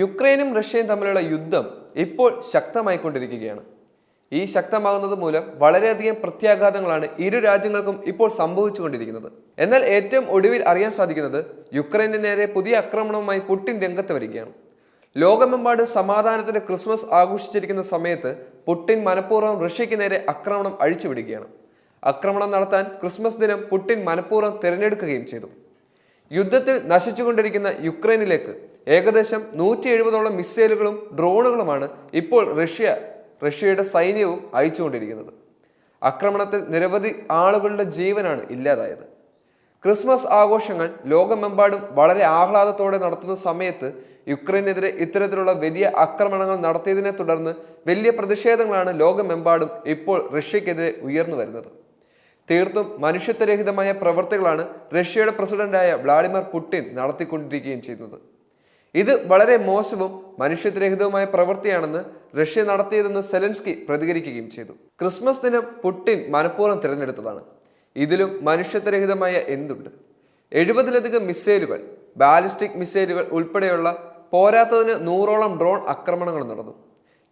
യുക്രൈനും റഷ്യയും തമ്മിലുള്ള യുദ്ധം ഇപ്പോൾ ശക്തമായിക്കൊണ്ടിരിക്കുകയാണ്. ഈ ശക്തമാകുന്നത് മൂലം വളരെയധികം പ്രത്യാഘാതങ്ങളാണ് ഇരു രാജ്യങ്ങൾക്കും ഇപ്പോൾ സംഭവിച്ചുകൊണ്ടിരിക്കുന്നത്. എന്നാൽ ഏറ്റവും ഒടുവിൽ അറിയാൻ സാധിക്കുന്നത് യുക്രൈന് നേരെ പുതിയ ആക്രമണവുമായി പുടിൻ രംഗത്ത് വരികയാണ്. ലോകമെമ്പാട് സമാധാനത്തിന്റെ ക്രിസ്മസ് ആഘോഷിച്ചിരിക്കുന്ന സമയത്ത് പുടിൻ മനഃപൂർവം റഷ്യയ്ക്ക് നേരെ ആക്രമണം അഴിച്ചുവിടുകയാണ്. ആക്രമണം നടത്താൻ ക്രിസ്മസ് ദിനം പുടിൻ മനഃപൂർവം തിരഞ്ഞെടുക്കുകയും ചെയ്തു. യുദ്ധത്തിൽ നശിച്ചുകൊണ്ടിരിക്കുന്ന യുക്രൈനിലേക്ക് ഏകദേശം നൂറ്റി എഴുപതോളം മിസൈലുകളും ഡ്രോണുകളുമാണ് ഇപ്പോൾ റഷ്യ റഷ്യയുടെ സൈന്യവും അയച്ചുകൊണ്ടിരിക്കുന്നത്. ആക്രമണത്തിൽ നിരവധി ആളുകളുടെ ജീവനാണ് ഇല്ലാതായത്. ക്രിസ്മസ് ആഘോഷങ്ങൾ ലോകമെമ്പാടും വളരെ ആഹ്ലാദത്തോടെ നടത്തുന്ന സമയത്ത് യുക്രൈനെതിരെ ഇത്തരത്തിലുള്ള വലിയ ആക്രമണങ്ങൾ നടത്തിയതിനെ തുടർന്ന് വലിയ പ്രതിഷേധങ്ങളാണ് ലോകമെമ്പാടും ഇപ്പോൾ റഷ്യക്കെതിരെ ഉയർന്നു വരുന്നത്. തീർത്തും മനുഷ്യത്വരഹിതമായ പ്രവർത്തികളാണ് റഷ്യയുടെ പ്രസിഡന്റായ വ്ളാഡിമിർ പുടിൻ നടത്തിക്കൊണ്ടിരിക്കുകയും ചെയ്യുന്നത്. ഇത് വളരെ മോശവും മനുഷ്യത്വരഹിതവുമായ പ്രവൃത്തിയാണെന്ന് റഷ്യ നടത്തിയതെന്ന് സെലൻസ്കി പ്രതികരിക്കുകയും ചെയ്തു. ക്രിസ്മസ് ദിനം പുടിൻ മനഃപൂർവം തിരഞ്ഞെടുത്തതാണ്. ഇതിലും മനുഷ്യത്വരഹിതമായ എന്തുണ്ട്? എഴുപതിലധികം മിസൈലുകൾ ബാലിസ്റ്റിക് മിസൈലുകൾ ഉൾപ്പെടെയുള്ള പോരാത്തതിന് നൂറോളം ഡ്രോൺ ആക്രമണങ്ങൾ നടന്നു.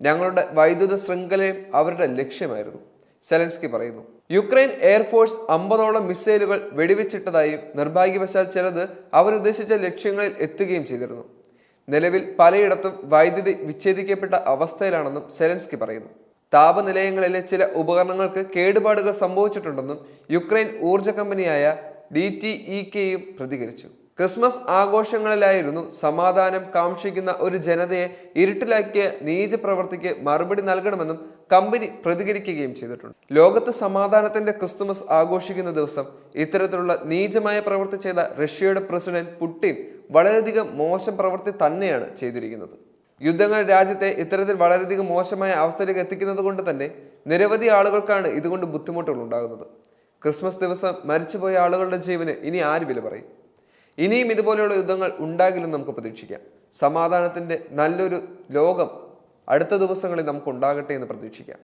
ഞങ്ങളുടെ വൈദ്യുത ശൃംഖലയും അവരുടെ ലക്ഷ്യമായിരുന്നു. സെലൻസ്കി പറയുന്നു. യുക്രൈൻ എയർഫോഴ്സ് അമ്പതോളം മിസൈലുകൾ വെടിവെച്ചിട്ടതായും നിർഭാഗ്യവശാൽ ചിലത് അവരുദ്ദേശിച്ച ലക്ഷ്യങ്ങളിൽ എത്തുകയും ചെയ്തിരുന്നു. നിലവിൽ പലയിടത്തും വൈദ്യുതി വിച്ഛേദിക്കപ്പെട്ട അവസ്ഥയിലാണെന്നും സെലൻസ്കി പറയുന്നു. താപനിലയങ്ങളിലെ ചില ഉപകരണങ്ങൾക്ക് കേടുപാടുകൾ സംഭവിച്ചിട്ടുണ്ടെന്നും യുക്രൈൻ ഊർജ കമ്പനിയായ ഡി ടി ഇ കെയും പ്രതികരിച്ചു. ക്രിസ്മസ് ആഘോഷങ്ങളിലായിരുന്നു സമാധാനം കാക്ഷിക്കുന്ന ഒരു ജനതയെ ഇരുട്ടിലാക്കിയ നീച പ്രവൃത്തിക്ക് മറുപടി നൽകണമെന്നും കമ്പനി പ്രതികരിക്കുകയും ചെയ്തിട്ടുണ്ട്. ലോകത്ത് സമാധാനത്തിന്റെ ക്രിസ്തുമസ് ആഘോഷിക്കുന്ന ദിവസം ഇത്തരത്തിലുള്ള നീചമായ പ്രവൃത്തി ചെയ്ത റഷ്യയുടെ പ്രസിഡന്റ് പുടിൻ വളരെയധികം മോശം പ്രവൃത്തി തന്നെയാണ് ചെയ്തിരിക്കുന്നത്. യുദ്ധങ്ങൾ രാജ്യത്തെ ഇത്തരത്തിൽ വളരെയധികം മോശമായ അവസ്ഥയിലേക്ക് എത്തിക്കുന്നത് കൊണ്ട് തന്നെ നിരവധി ആളുകൾക്കാണ് ഇതുകൊണ്ട് ബുദ്ധിമുട്ടുകൾ ഉണ്ടാകുന്നത്. ക്രിസ്മസ് ദിവസം മരിച്ചുപോയ ആളുകളുടെ ജീവന് ഇനി ആര് വില പറയും? ഇനിയും ഇതുപോലെയുള്ള യുദ്ധങ്ങൾ ഉണ്ടാകില്ലെന്ന് നമുക്ക് പ്രതീക്ഷിക്കാം. സമാധാനത്തിന്റെ നല്ലൊരു ലോകം അടുത്ത ദിവസങ്ങളിൽ നമുക്ക് ഉണ്ടാകട്ടെ എന്ന് പ്രതീക്ഷിക്കാം.